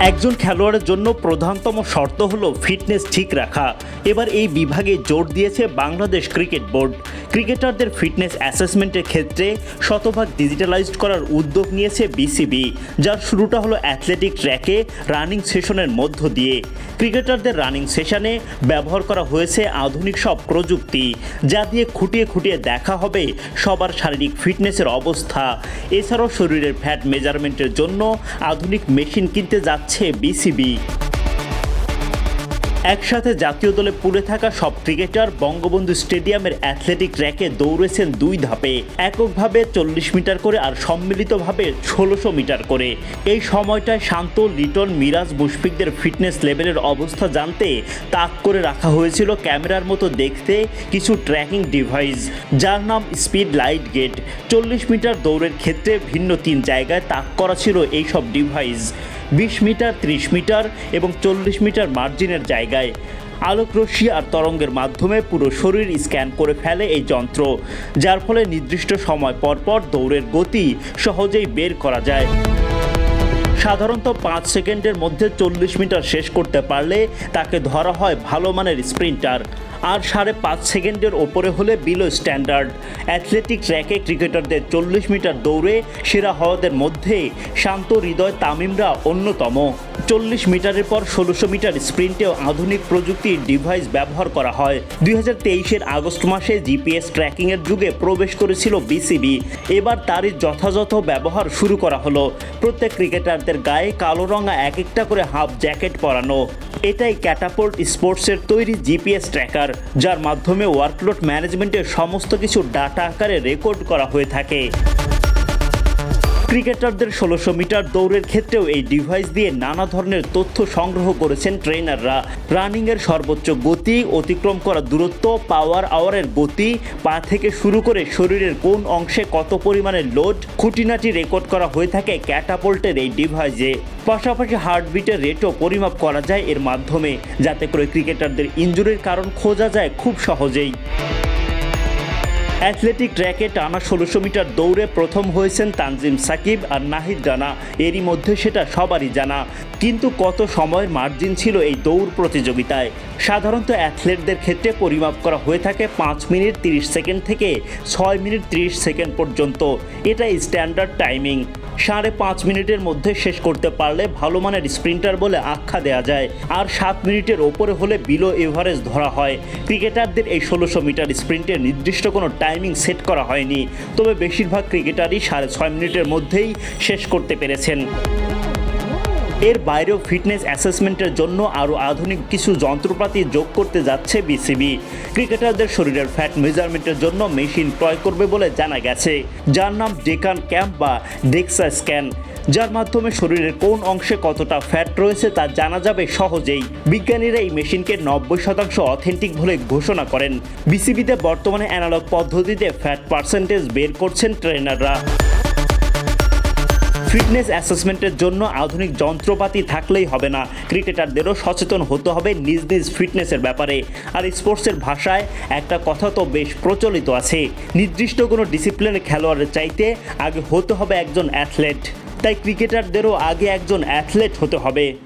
একজন খেলোয়াড়ের জন্য প্রধানতম শর্ত হলো ফিটনেস ঠিক রাখা। এবার এই বিভাগে জোর দিয়েছে বাংলাদেশ ক্রিকেট বোর্ড। ক্রিকেটারদের ফিটনেস অ্যাসেসমেন্টের ক্ষেত্রে শতভাগ ডিজিটালাইজড করার উদ্যোগ নিয়েছে বিসিবি, যার শুরুটা হলো অ্যাথলেটিক ট্র্যাকে রানিং সেশনের মধ্য দিয়ে। ক্রিকেটারদের রানিং সেশনে ব্যবহার করা হয়েছে আধুনিক সব প্রযুক্তি, যা দিয়ে খুঁটিয়ে খুঁটিয়ে দেখা হবে সবার শারীরিক ফিটনেসের অবস্থা। এছাড়াও শরীরের ফ্যাট মেজারমেন্টের জন্য আধুনিক মেশিন কিনতে যাচ্ছে বিসিবি। একসাথে জাতীয় দলে পুড়ে থাকা সব ক্রিকেটার বঙ্গবন্ধু স্টেডিয়ামের অ্যাথলেটিক ট্র্যাকে দৌড়েছেন দুই ধাপে। এককভাবে চল্লিশ মিটার করে আর সম্মিলিতভাবে ষোলোশো মিটার করে। এই সময়টায় শান্ত, লিটন, মিরাজ মুশফিকদের ফিটনেস লেভেলের অবস্থা জানতে তাক করে রাখা হয়েছিল ক্যামেরার মতো দেখতে কিছু ট্র্যাকিং ডিভাইস, যার নাম স্পিড লাইট গেট। চল্লিশ মিটার দৌড়ের ক্ষেত্রে ভিন্ন তিন জায়গায় তাক করা ছিল এইসব ডিভাইস। বিশ মিটার, ত্রিশ মিটার এবং চল্লিশ মিটার মার্জিনের জায়গায়। আলোকরশ্মি আর তরঙ্গের মাধ্যমে পুরো শরীর স্ক্যান করে ফেলে এই যন্ত্র, যার ফলে নির্দিষ্ট সময় পরপর দৌড়ের গতি সহজেই বের করা যায়। সাধারণত পাঁচ সেকেন্ডের মধ্যে চল্লিশ মিটার শেষ করতে পারলে তাকে ধরা হয় ভালো মানের স্প্রিন্টার। আর সাড়ে পাঁচ সেকেন্ডের ওপরে হলে বিলো স্ট্যান্ডার্ড। অ্যাথলেটিক ট্র্যাকে ক্রিকেটারদের চল্লিশ মিটার দৌড়ে সেরা হওয়াদের মধ্যে শান্ত হৃদয় তামিমরা অন্যতম। চল্লিশ মিটারের পর ষোলোশো মিটার স্প্রিন্টেও আধুনিক প্রযুক্তির ডিভাইস ব্যবহার করা হয়। দুই হাজার তেইশের আগস্ট মাসে জিপিএস ট্র্যাকিংয়ের যুগে প্রবেশ করেছিল বিসিবি। এবার তারই যথাযথ ব্যবহার শুরু করা হলো। প্রত্যেক ক্রিকেটারদের গায়ে কালো রঙা এক একটা করে হাফ জ্যাকেট পরানো। এটাই ক্যাটাপোল্ট স্পোর্টসের তৈরি জিপিএস ট্র্যাকার, যার মাধ্যমে ওয়ার্কলোড ম্যানেজমেন্টের সমস্ত কিছু ডাটা আকারে রেকর্ড করা হয়ে থাকে। ক্রিকেটারদের ষোলোশো মিটার দৌড়ের ক্ষেত্রেও এই ডিভাইস দিয়ে নানা ধরনের তথ্য সংগ্রহ করেছেন ট্রেনাররা। রানিংয়ের সর্বোচ্চ গতি, অতিক্রম করা দূরত্ব পাওয়ার আওয়ারের গতি, পা থেকে শুরু করে শরীরের কোন অংশে কত পরিমাণে লোড খুঁটিনাটি রেকর্ড করা হয়ে থাকে ক্যাটাপোল্টের এই ডিভাইসে পাশাপাশি হার্টবিটের রেটও পরিমাপ করা যায় এর মাধ্যমে, যাতে করে ক্রিকেটারদের ইঞ্জুরির কারণ খোঁজা যায় খুব সহজেই। অ্যাথলেটিক ট্র্যাকে টানা ষোলোশো মিটার দৌড়ে প্রথম হয়েছেন তানজিম সাকিব আর নাহিদ রানা। এরই মধ্যে সেটা সবারই জানা। কিন্তু কত সময়ের মার্জিন ছিল এই দৌড় প্রতিযোগিতায়? সাধারণত অ্যাথলেটদের ক্ষেত্রে পরিমাপ করা হয়ে থাকে পাঁচ মিনিট তিরিশ সেকেন্ড থেকে ছয় মিনিট তিরিশ সেকেন্ড পর্যন্ত। এটা স্ট্যান্ডার্ড টাইমিং। সাড়ে পাঁচ মিনিটের মধ্যে শেষ করতে পারলে ভালো মানের স্প্রিন্টার বলে আখ্যা দেয়া যায়। আর সাত মিনিটের ওপরে হলে বিলো এভারেজ ধরা হয়। ক্রিকেটারদের এই ষোলোশো মিটার স্প্রিন্টের নির্দিষ্ট কোনো টাইমিং সেট করা হয়নি। তবে বেশিরভাগ ক্রিকেটারই সাড়ে ছয় মিনিটের মধ্যেই শেষ করতে পেরেছেন। এর বাইরেও ফিটনেস অ্যাসেসমেন্টের জন্য আরও আধুনিক কিছু যন্ত্রপাতি যোগ করতে যাচ্ছে বিসিবি। ক্রিকেটারদের শরীরের ফ্যাট মেজারমেন্টের জন্য মেশিন ক্রয় করবে বলে জানা গেছে। যার নাম ডেকান ক্যাম্প বা ডেক্সা স্ক্যান। যার মাধ্যমে শরীরের কোন অংশে কতটা ফ্যাট রয়েছে তা জানা যাবে সহজেই। বিজ্ঞানীরা এই মেশিনকে নব্বই শতাংশ অথেন্টিক বলে ঘোষণা করেন। বিসিবিতে বর্তমানে অ্যানালগ পদ্ধতিতে ফ্যাট পার্সেন্টেজ বের করছেন ট্রেনাররা। ফিটনেস অ্যাসেসমেন্টের জন্য আধুনিক যন্ত্রপাতি থাকলেই হবে না। ক্রিকেটারদেরও সচেতন হতে হবে নিজ নিজ ফিটনেসের ব্যাপারে। আর স্পোর্টসের ভাষায় একটা কথা তো বেশ প্রচলিত আছে, নির্দিষ্ট কোনো ডিসিপ্লিনের খেলোয়াড়ের চাইতে আগে হতে হবে একজন অ্যাথলেট। তাই ক্রিকেটারদেরও আগে একজন অ্যাথলেট হতে হবে।